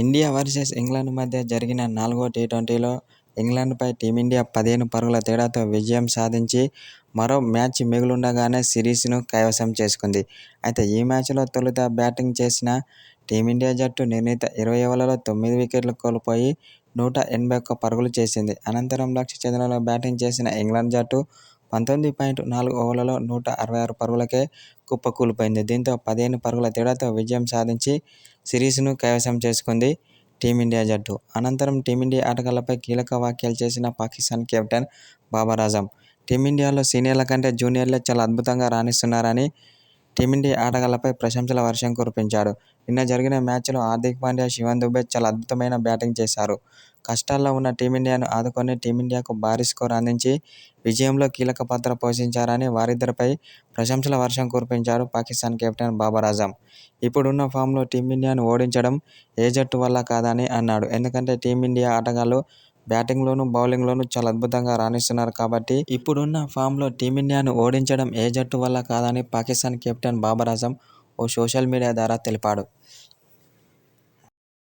India versus England మధ్య జరిగిన నాలుగో టీ-ట్వంటీలో ఇంగ్లాండ్పై టీమిండియా పదిహేను పరుగుల తేడాతో విజయం సాధించి మరో మ్యాచ్ మిగులుండగానే సిరీస్ను కైవసం చేసుకుంది. అయితే ఈ మ్యాచ్లో తొలుత బ్యాటింగ్ చేసిన టీమిండియా జట్టు నిర్ణీత ఇరవై ఓవర్లలో తొమ్మిది వికెట్లు కోల్పోయి నూట ఎనభై ఒక్క పరుగులు చేసింది. అనంతరం లక్ష్య చంద్రలో బ్యాటింగ్ చేసిన ఇంగ్లాండ్ జట్టు పంతొమ్మిది పాయింట్ నాలుగు ఓవర్లలో నూట అరవై ఆరు పరుగులకే కుప్పకూలిపోయింది. దీంతో పదిహేను పరుగుల తేడాతో విజయం సాధించి సిరీస్ను కైవసం చేసుకుంది టీమిండియా జట్టు. అనంతరం టీమిండియా ఆటగాళ్ళపై కీలక వ్యాఖ్యలు చేసిన పాకిస్తాన్ కెప్టెన్ బాబర్ ఆజం టీమిండియాలో సీనియర్ల కంటే జూనియర్లే చాలా అద్భుతంగా రాణిస్తున్నారని టీమిండియా ఆటగాళ్ళపై ప్రశంసల వర్షం కురిపించాడు. నిన్న జరిగిన మ్యాచ్లో హార్దిక్ పాండ్యా, శివన్ దుబే చాలా అద్భుతమైన బ్యాటింగ్ చేశారు. కష్టాల్లో ఉన్న టీమిండియాను ఆదుకొని టీమిండియాకు భారీ స్కోర్ అందించి విజయంలో కీలక పాత్ర పోషించారని వారిద్దరిపై ప్రశంసల వర్షం కురిపించాడు పాకిస్తాన్ కెప్టెన్ బాబర్ ఆజమ్. ఇప్పుడున్న ఫామ్లో టీమిండియాను ఓడించడం ఏ జట్టు వల్ల కాదని అన్నాడు. ఎందుకంటే టీమిండియా ఆటగాళ్ళు బ్యాటింగ్లోనూ, బౌలింగ్లోనూ చాలా అద్భుతంగా రాణిస్తున్నారు కాబట్టి ఇప్పుడున్న ఫామ్లో టీమిండియాను ఓడించడం ఏ జట్టు వల్ల కాదని పాకిస్తాన్ కెప్టెన్ బాబర్ ఆజమ్ ఓ సోషల్ మీడియా ద్వారా తెలిపాడు.